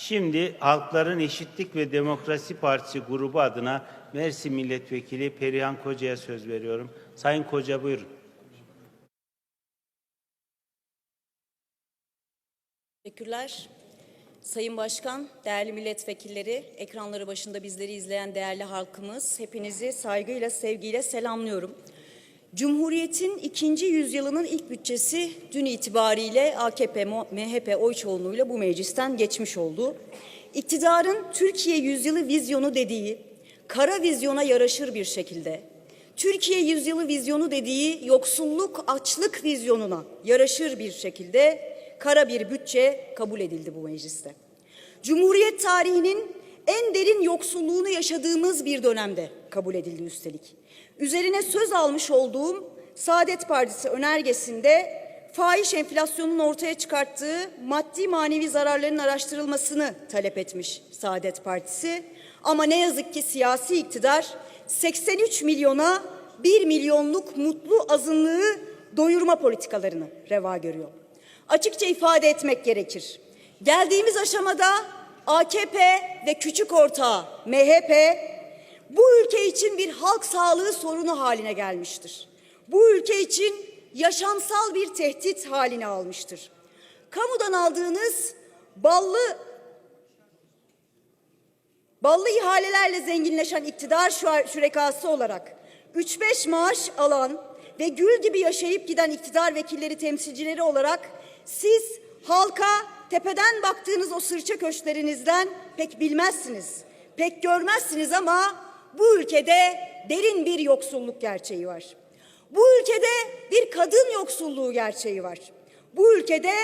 Şimdi Halkların Eşitlik ve Demokrasi Partisi grubu adına Mersin Milletvekili Perihan Koca'ya söz veriyorum. Sayın Koca buyurun. Teşekkürler. Sayın Başkan, değerli milletvekilleri, ekranları başında bizleri izleyen değerli halkımız, hepinizi saygıyla, sevgiyle selamlıyorum. Cumhuriyet'in ikinci yüzyılının ilk bütçesi dün itibariyle AKP, MHP oy çoğunluğuyla bu meclisten geçmiş oldu. İktidarın Türkiye yüzyılı vizyonu dediği, kara vizyona yaraşır bir şekilde, Türkiye yüzyılı vizyonu dediği yoksulluk, açlık vizyonuna yaraşır bir şekilde kara bir bütçe kabul edildi bu mecliste. Cumhuriyet tarihinin en derin yoksulluğunu yaşadığımız bir dönemde kabul edildi üstelik. Üzerine söz almış olduğum Saadet Partisi önergesinde fahiş enflasyonun ortaya çıkarttığı maddi manevi zararların araştırılmasını talep etmiş Saadet Partisi. Ama ne yazık ki siyasi iktidar 83 milyona 1 milyonluk mutlu azınlığı doyurma politikalarını reva görüyor. Açıkça ifade etmek gerekir. Geldiğimiz aşamada AKP ve küçük ortağı MHP bu ülke için bir halk sağlığı sorunu haline gelmiştir. Bu ülke için yaşamsal bir tehdit haline almıştır. Kamudan aldığınız ballı ballı ihalelerle zenginleşen iktidar şürekası olarak 3-5 maaş alan ve gül gibi yaşayıp giden iktidar vekilleri temsilcileri olarak siz halka tepeden baktığınız o sırça köşklerinizden pek bilmezsiniz, pek görmezsiniz ama bu ülkede derin bir yoksulluk gerçeği var. Bu ülkede bir kadın yoksulluğu gerçeği var. Bu ülkede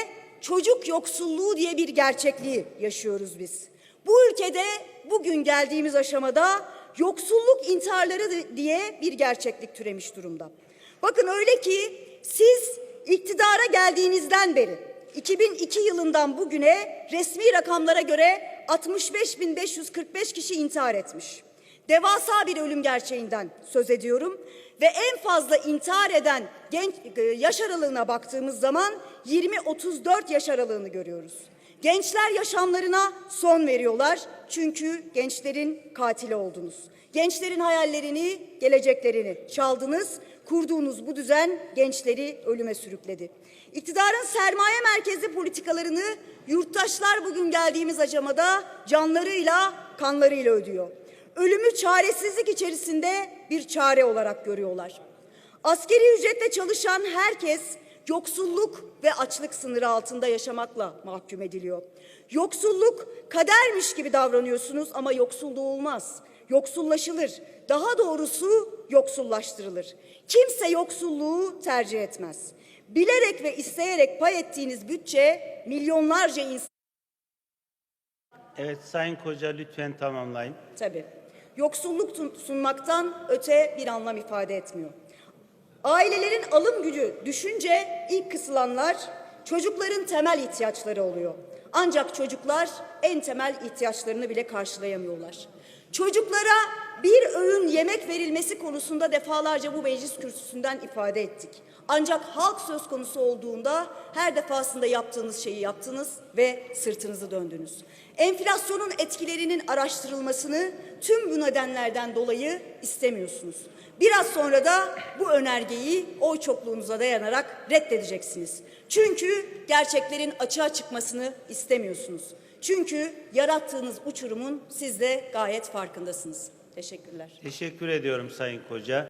çocuk yoksulluğu diye bir gerçekliği yaşıyoruz biz. Bu ülkede bugün geldiğimiz aşamada yoksulluk intiharları diye bir gerçeklik türemiş durumda. Bakın öyle ki siz iktidara geldiğinizden beri 2002 yılından bugüne resmi rakamlara göre 65.545 kişi intihar etmiş. Devasa bir ölüm gerçeğinden söz ediyorum ve en fazla intihar eden genç yaş aralığına baktığımız zaman 20-34 yaş aralığını görüyoruz. Gençler yaşamlarına son veriyorlar çünkü gençlerin katili oldunuz. Gençlerin hayallerini, geleceklerini çaldınız. Kurduğunuz bu düzen gençleri ölüme sürükledi. İktidarın sermaye merkezi politikalarını yurttaşlar bugün geldiğimiz aşamada canlarıyla, kanlarıyla ödüyor. Ölümü çaresizlik içerisinde bir çare olarak görüyorlar. Askeri ücretle çalışan herkes yoksulluk ve açlık sınırı altında yaşamakla mahkum ediliyor. Yoksulluk kadermiş gibi davranıyorsunuz ama yoksul olmaz. Yoksullaşılır. Daha doğrusu yoksullaştırılır. Kimse yoksulluğu tercih etmez. Bilerek ve isteyerek pay ettiğiniz bütçe milyonlarca insan Evet Sayın Koca lütfen tamamlayın. tabii. Yoksulluk sunmaktan öte bir anlam ifade etmiyor. Ailelerin alım gücü düşünce ilk kısılanlar çocukların temel ihtiyaçları oluyor. Ancak çocuklar en temel ihtiyaçlarını bile karşılayamıyorlar. Çocuklara bir öğün yemek verilmesi konusunda defalarca bu meclis kürsüsünden ifade ettik. Ancak halk söz konusu olduğunda her defasında yaptığınız şeyi yaptınız ve sırtınızı döndünüz. Enflasyonun etkilerinin araştırılmasını tüm bu nedenlerden dolayı istemiyorsunuz. Biraz sonra da bu önergeyi oy çokluğunuza dayanarak reddedeceksiniz. Çünkü gerçeklerin açığa çıkmasını istemiyorsunuz. Çünkü yarattığınız uçurumun siz de gayet farkındasınız. Teşekkürler. Teşekkür ediyorum Sayın Koca.